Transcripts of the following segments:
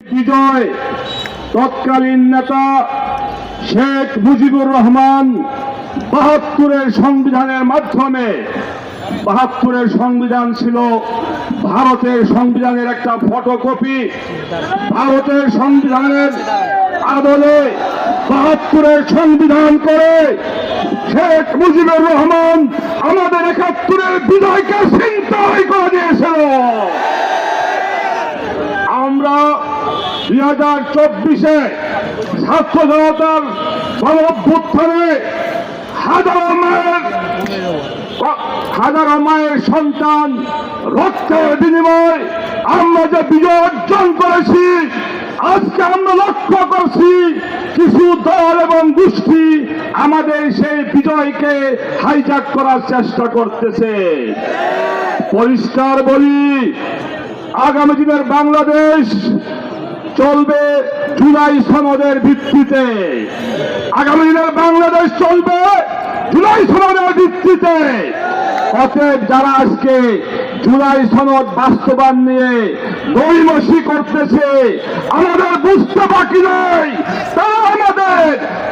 বিজয়। তৎকালীন নেতা শেখ মুজিবুর রহমান বাহাত্তরের সংবিধানের মাধ্যমে, বাহাত্তরের সংবিধান ছিল ভারতের সংবিধানের একটা ফটোকপি। ভারতের সংবিধানের আদলে বাহাত্তরের সংবিধান করে শেখ মুজিবুর রহমান আমাদের একাত্তরের বিজয়কে চিন্তাই করে দিয়েছিল আমরা দুই হাজার চব্বিশে ছাত্র জনতার গণ অভ্যুত্থানে হাজারো মায়ের হাজারো মায়ের সন্তান রক্তের বিনিময় আমরা যে বিজয় অর্জন করেছি, আজকে আমরা লক্ষ্য করছি কিছু দল এবং গোষ্ঠী আমাদের সেই বিজয়কে হাইজাক করার চেষ্টা করতেছে। পরিষ্কার বলি, আগামী দিনের বাংলাদেশ চলবে জুলাই সনদের ভিত্তিতে। আগামী দিনের বাংলাদেশ চলবে জুলাই সনদের ভিত্তিতে। অতএব যারা আজকে জুলাই সনদ বাস্তবায়ন নিয়ে নৈমসি করতেছে, আমাদের বুঝতে বাকি নয় তারা আমাদের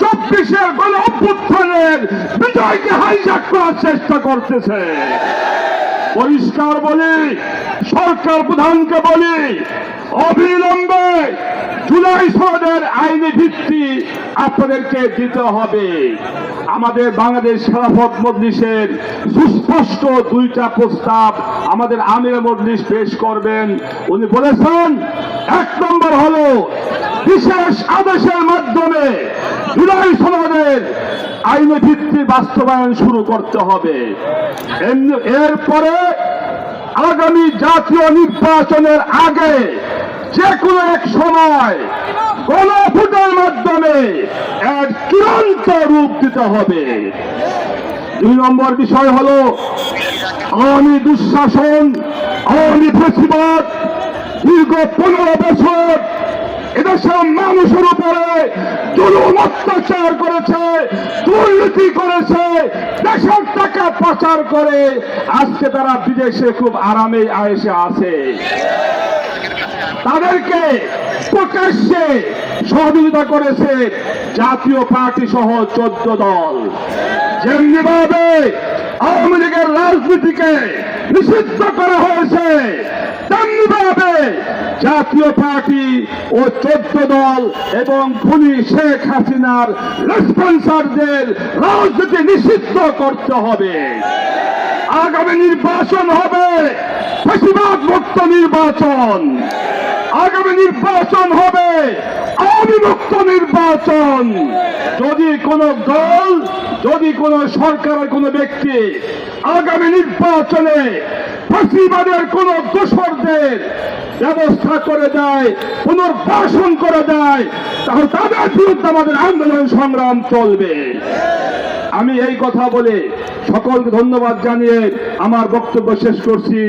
চব্বিশের গণ অভ্যুত্থানের বিজয়কে হাইজাক করার চেষ্টা করতেছে। পরিষ্কার বলি, সরকার প্রধানকে বলি অবিলম্বে জুলাই সনদের আইনি ভিত্তি আপনাদেরকে দিতে হবে। আমাদের বাংলাদেশ খেলাফত মজলিসের সুস্পষ্ট দুইটা প্রস্তাব আমাদের আমির মজলিস পেশ করবেন। উনি বলেছেন, এক নম্বর হলো বিশেষ আদেশের মাধ্যমে জুলাই সনদের আইনি ভিত্তি বাস্তবায়ন শুরু করতে হবে। এরপরে আগামী জাতীয় নির্বাচনের আগে যে কোনো এক সময় গণভোটের মাধ্যমে এক চূড়ান্ত রূপ দিতে হবে। দুই নম্বর বিষয় হলো, আওয়ামী দুঃশাসন, আওয়ামী ফেসিবাদ, দীর্ঘ পনেরো বছর এদেশের মানুষের উপরে জুলুম অত্যাচার করেছে, দুর্নীতি করেছে, দেশের টাকা পাচার করে। আজকে তারা বিদেশে খুব আরামে আয়েসে আছে। তাদেরকে প্রকাশ্যে সহযোগিতা করেছে জাতীয় পার্টি সহ চোদ্দ দল। যেমনি ভাবে আওয়ামী লীগের রাজনীতিকে নিষিদ্ধ করা হয়েছে তেমনি ভাবে জাতীয় পার্টি ও চোদ্দ দল এবং খুনি শেখ হাসিনার রেসপন্সারদের রাজনীতি নিষিদ্ধ করতে হবে। আগামী নির্বাচন হবে বেশিরভাগ মুক্ত নির্বাচন। আগামী নির্বাচন হবে। মুক্ত নির্বাচন। যদি কোন দল, যদি কোন সরকারের কোন ব্যক্তি আগামী নির্বাচনে ফাঁসিবাদের কোন দোসরদের ব্যবস্থা করে দেয়, পুনর্বাসন করে দেয়, তাহলে তাদের বিরুদ্ধে আমাদের আন্দোলন সংগ্রাম চলবে। আমি এই কথা বলে সকলকে ধন্যবাদ জানিয়ে আমার বক্তব্য শেষ করছি।